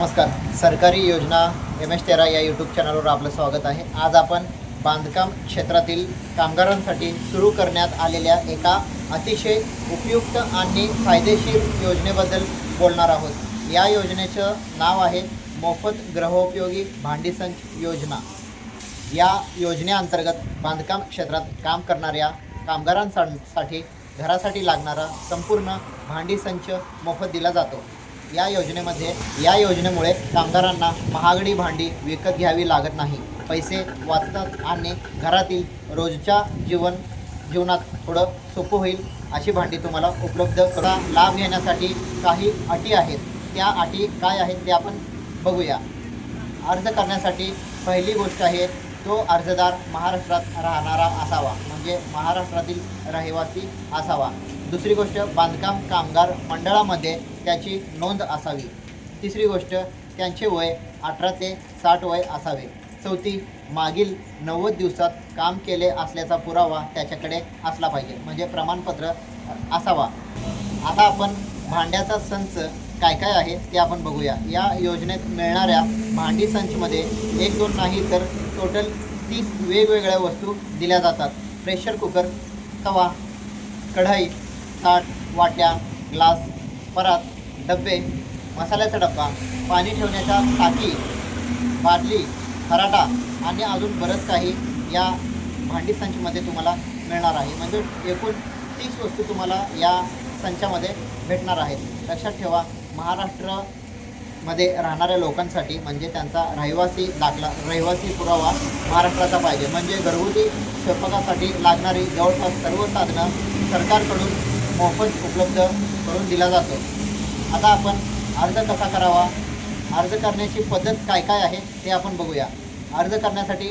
नमस्कार. सरकारी योजना एम एस तेरा या यूट्यूब चॅनलवर आपलं स्वागत आहे. आज आपण बांधकाम क्षेत्रातील कामगारांसाठी सुरू करण्यात आलेल्या एका अतिशय उपयुक्त आणि फायदेशीर योजनेबद्दल बोलणार आहोत. या योजनेचं नाव आहे मोफत गृहोपयोगी भांडी संच योजना. या योजनेअंतर्गत बांधकाम क्षेत्रात काम करणाऱ्या कामगारांसाठी घरासाठी लागणारा संपूर्ण भांडी संच मोफत दिला जातो. या योजनेमध्ये या योजनेमुळे कामगारांना महागडी भांडी विकत घ्यावी लागत नाही. पैसे वाचतात आणि घरातील रोजच्या जीवन जीवनात थोडं सोपं होईल अशी भांडी तुम्हाला उपलब्ध करा लाभ घेण्यासाठी काही अटी आहेत. त्या अटी काय आहेत ते आपण बघूया. अर्ज करण्यासाठी पहिली गोष्ट आहे तो अर्जदार महाराष्ट्रात राहणारा असावा म्हणजे महाराष्ट्रातील रहिवासी असावा. दुसरी गोष्ट बांधकाम कामगार मंडळामध्ये त्याची नोंद असावी. तिसरी गोष्ट त्यांचे वय अठरा ते साठ वय असावे. चौथी मागील नव्वद दिवसात काम केले असल्याचा पुरावा त्याच्याकडे असला पाहिजे म्हणजे प्रमाणपत्र असावा. आता आपण भांड्याचा संच काय काय आहे ते आपण बघूया. या योजनेत मिळणाऱ्या भांडी संचमध्ये एक दोन नाही तर टोटल तीस वेगवेगळ्या वस्तू दिल्या जातात. प्रेशर कुकर तवा कढई ताट वाट्या ग्लास परात डबे मसाल्याचा डब्बा पाणी ठेवण्याच्या टाकी बादली खराटा आणि अजून बरंच काही या भांडी संचमध्ये तुम्हाला मिळणार आहे. म्हणजे एकूण तीस वस्तू तुम्हाला या संचामध्ये भेटणार आहेत. लक्षात ठेवा महाराष्ट्र मध्ये राहणाऱ्या लोकांसाठी म्हणजे त्यांचा रहिवासी दाखला रहिवासी पुरावा महाराष्ट्राचा पाहिजे. म्हणजे घरगुती स्वयंपाकासाठी लागणारी जवळपास सर्व साधनं सरकारकडून मोफत उपलब्ध करून दिला जातो. आता आपण अर्ज कसा करावा? अर्ज करण्याची पद्धत काय काय आहे ते आपण बघूया. अर्ज करण्यासाठी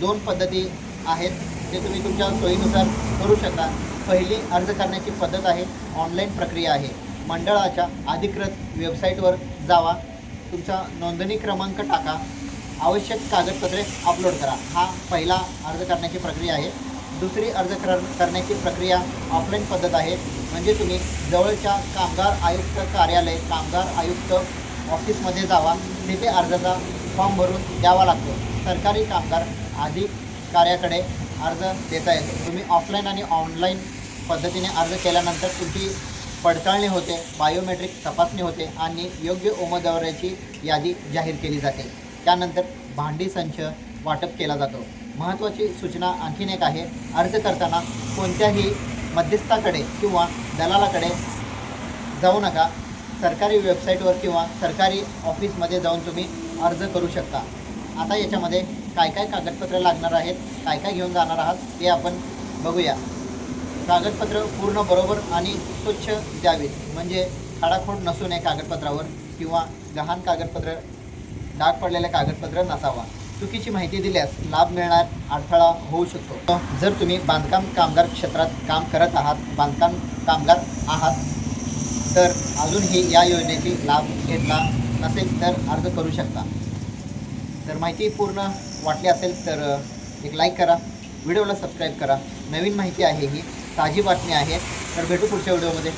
दोन पद्धती आहेत ते तुम्ही तुमच्या सोयीनुसार करू शकता. पहिली अर्ज करण्याची पद्धत आहे ऑनलाईन प्रक्रिया आहे. मंडळाच्या अधिकृत वेबसाईटवर जावा. तुमचा नोंदणी क्रमांक टाका. आवश्यक कागदपत्रे अपलोड करा. हा पहिला अर्ज करण्याची प्रक्रिया आहे. दुसरी अर्ज कर करण्याची प्रक्रिया ऑफलाईन पद्धत आहे. म्हणजे तुम्ही जवळच्या कामगार आयुक्त कार्यालय कामगार आयुक्त ऑफिसमध्ये जावा. तिथे अर्जाचा फॉर्म भरून द्यावा लागतो. सरकारी कामगार अधिकाऱ्याकडे अर्ज देता येतो. तुम्ही ऑफलाईन आणि ऑनलाईन पद्धतीने अर्ज केल्यानंतर तुमची पडताळणी होते बायोमेट्रिक तपासणी होते आणि योग्य उमेदवाराची यादी जाहीर केली जाते. त्यानंतर भांडी संच वाटप केला जातो. महत्त्वाची सूचना आणखीन एक आहे अर्ज करताना कोणत्याही मध्यस्थाकडे किंवा दलालाकडे जाऊ नका. सरकारी वेबसाईटवर किंवा सरकारी ऑफिसमध्ये जाऊन तुम्ही अर्ज करू शकता. आता याच्यामध्ये काय काय कागदपत्रे लागणार आहेत काय काय घेऊन जाणार आहात ते आपण बघूया. कागदपत्र पूर्ण बरोबर आणि स्वच्छ द्यावीत. म्हणजे खाडाखोड नसू नये कागदपत्रावर किंवा गहाण कागदपत्र डाग पडलेल्या कागदपत्र नसावा. चुकीची माहिती दिल्यास लाभ मिळणार अडथळा होऊ शकतो. जर तुम्ही बांधकाम कामगार क्षेत्रात काम करत आहात बांधकाम कामगार आहात तर अजूनही या योजनेची लाभ घेतला नसेल तर अर्ज करू शकता. तर माहिती पूर्ण वाटली असेल तर एक लाईक करा. व्हिडिओला सबस्क्राईब करा. नवीन माहिती आहे ही ताजी बातमी आहे. तर भेटू पुढच्या व्हिडिओमध्ये.